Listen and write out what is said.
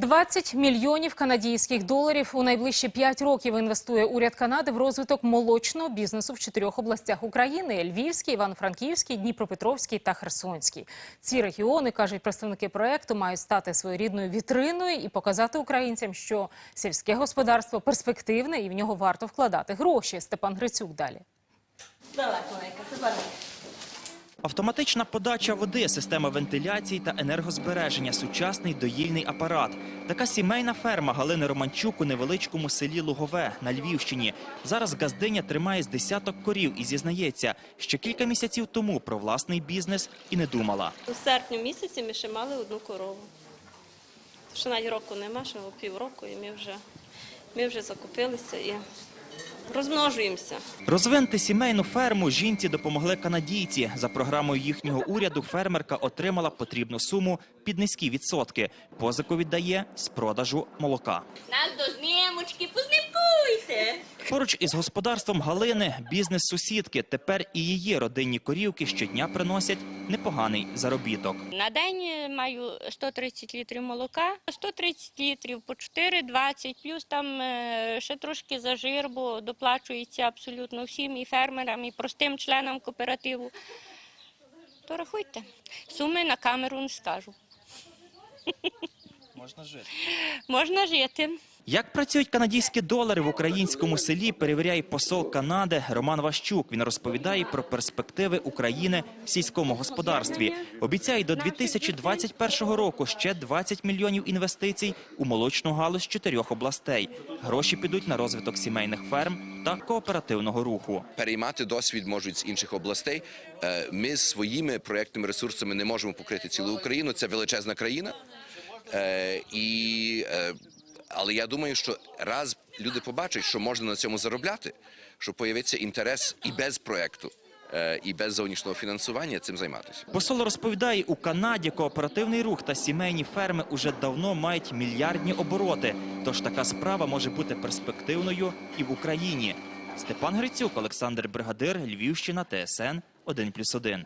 20 мільйонів канадійських доларів у найближчі 5 років інвестує уряд Канади в розвиток молочного бізнесу в чотирьох областях України: Львівській, Івано-Франківській, Дніпропетровській та Херсонській. Ці регіони кажуть представники проекту мають стати своєрідною вітриною і показати українцям, що сільське господарство перспективне і в нього варто вкладати гроші. Степан Грицюк далі. Забирай. Автоматична подача води, система вентиляції та енергозбереження, сучасний доїльний апарат. Така сімейна ферма Галини Романчук у невеличкому селі Лугове на Львівщині. Зараз газдиня тримає з десяток корів і зізнається, що кілька місяців тому про власний бізнес і не думала. У серпні місяці ми ще мали одну корову. Що навіть року нема, що півроку, і ми вже, ми вже закупилися і розмножуємося. Розвинути сімейну ферму жінці допомогли канадійці. За програмою їхнього уряду фермерка отримала потрібну суму під низькі відсотки. Позику віддає з продажу молока. Нас до знімочки, познімкуйте! Поруч із господарством Галини бізнес сусідки. Тепер і її родинні корівки щодня приносять непоганий заробіток. На день е, маю 130 літрів молока, 130 літрів по 4,20, плюс там е, ще трошки за жир, бо доплачується абсолютно всім і фермерам, і простим членам кооперативу. То рахуйте. Суми на камеру не скажу. Можна жити. Можна жити. Як працюють канадські долари в українському селі, перевіряє посол Канади Роман Ващук. Він розповідає про перспективи України в сільському господарстві. Обіцяє до 2021 року ще 20 мільйонів інвестицій у молочну галузь чотирьох областей. Гроші підуть на розвиток сімейних ферм та кооперативного руху. переймати досвід можуть з інших областей. Е, Ми своїми проєктними ресурсами не можемо покрити цілу Україну. Це величезна країна. Е, І, е, але я думаю, що раз люди побачать, що можна на цьому заробляти, що появиться інтерес і без проєкту, е, і без зовнішнього фінансування цим займатися. Посол розповідає, у Канаді кооперативний рух та сімейні ферми уже давно мають мільярдні обороти. Тож така справа може бути перспективною і в Україні. Степан Грицюк, Олександр Бригадир, Львівщина, ТСН 1+,1.